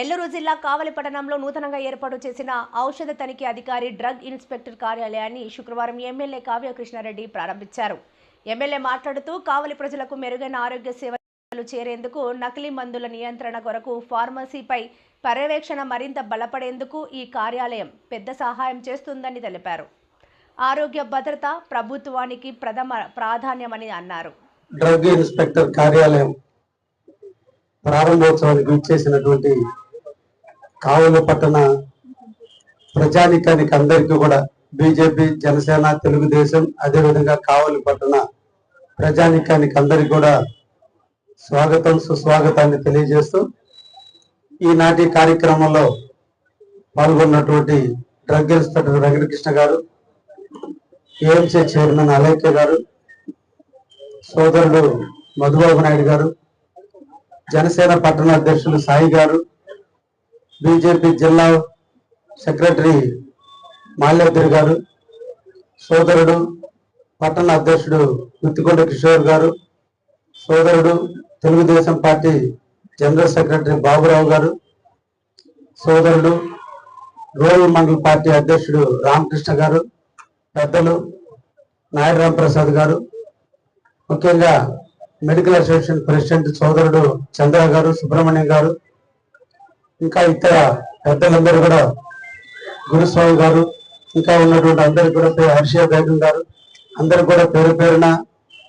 నెల్లూరు జిల్లా కావలి పట్టణంలో నూతనంగా ఏర్పాటు చేసిన ఔషధ తనిఖీ అధికారి డ్రగ్ ఇన్స్పెక్టర్ కార్యాలయాన్ని శుక్రవారం ఎమ్మెల్యే కావ్య కృష్ణారెడ్డి ప్రారంభించారు. ఎమ్మెల్యే మాట్లాడుతూ కావలి ప్రజలకు మెరుగైన ఆరోగ్య సేవలు చేరేందుకు నకిలీ మందుల నియంత్రణ కొరకు ఫార్మసీపై పర్యవేక్షణ మరింత బలపడేందుకు ఈ కార్యాలయం పెద్ద సహాయం చేస్తుందని తెలిపారు. ఆరోగ్య భద్రత ప్రభుత్వానికి ప్రథమ ప్రాధాన్యమని అన్నారు. డ్రగ్ ఇన్స్పెక్టర్ కార్యాలయం ప్రారంభోత్సవానికి ఇచ్చేసినటువంటి కావలి పట్టణ ప్రజానికానికి అందరికీ కూడా బీజేపీ జనసేన తెలుగుదేశం అదేవిధంగా కావలి పట్టణ ప్రజానికానికి అందరికీ కూడా స్వాగతం సుస్వాగతాన్ని తెలియజేస్తూ ఈనాటి కార్యక్రమంలో పాల్గొన్నటువంటి డ్రగ్ ఇన్స్పెక్టర్ వెంకటకృష్ణ గారు ఏఎంసీ చైర్మన్ అలేఖ్య గారు సోదరుడు మధుబాబు నాయుడు గారు జనసేన పట్టణ అధ్యక్షులు సాయి గారు బీజేపీ జిల్లా సెక్రటరీ మాల్యాద్రి గారు సోదరుడు పట్టణ అధ్యక్షుడు గుత్తికొండ కిషోర్ గారు సోదరుడు Telugu Desam party general secretary Baburao గారు సోదరుడు రూరల్ మండల పార్టీ అధ్యక్షుడు రామకృష్ణ గారు పెద్దలు నాయుడు ప్రసాద్ గారు ముఖ్యంగా మెడికల్ అసోసియేషన్ ప్రెసిడెంట్ సోదరుడు చంద్ర గారు సుబ్రహ్మణ్యం గారు ఇంకా ఇతర పెద్దలందరూ కూడా గురుస్వామి గారు ఇంకా ఉన్నటువంటి అందరికి కూడా పేరు హర్షియా బేగం గారు అందరికి కూడా పేరు పేరున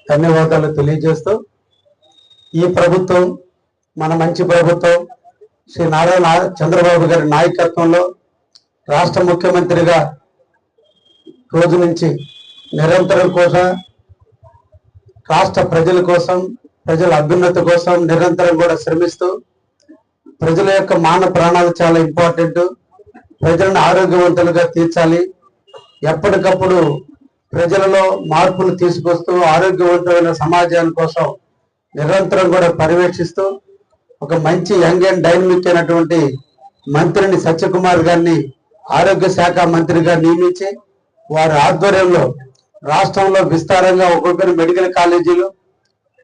ధన్యవాదాలు తెలియజేస్తూ ఈ ప్రభుత్వం మన మంచి ప్రభుత్వం శ్రీ నారా చంద్రబాబు గారి నాయకత్వంలో రాష్ట్ర ముఖ్యమంత్రిగా రోజు నుంచి నిరంతరం కోసం రాష్ట్ర ప్రజల కోసం ప్రజల అభ్యున్నతి కోసం నిరంతరం కూడా శ్రమిస్తూ ప్రజల యొక్క మాన ప్రాణాలు చాలా ఇంపార్టెంట్. ప్రజలను ఆరోగ్యవంతులుగా తీర్చాలి. ఎప్పటికప్పుడు ప్రజలలో మార్పులు తీసుకొస్తూ ఆరోగ్యవంతమైన సమాజాని కోసం నిరంతరం కూడా పర్యవేక్షిస్తూ ఒక మంచి యంగ్ అండ్ డైనమిక్ అయినటువంటి మంత్రిని సత్యకుమార్ గారిని ఆరోగ్య శాఖ మంత్రిగా నియమించి వారి ఆధ్వర్యంలో రాష్ట్రంలో విస్తారంగా ఒక్కొక్కరు మెడికల్ కాలేజీలు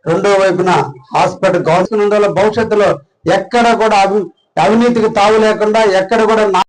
రెండో వైపున హాస్పిటల్ గవర్నమెంట్ భవిష్యత్తులో ఎక్కడ కూడా అవి అవినీతికి తావు లేకుండా ఎక్కడ కూడా నా-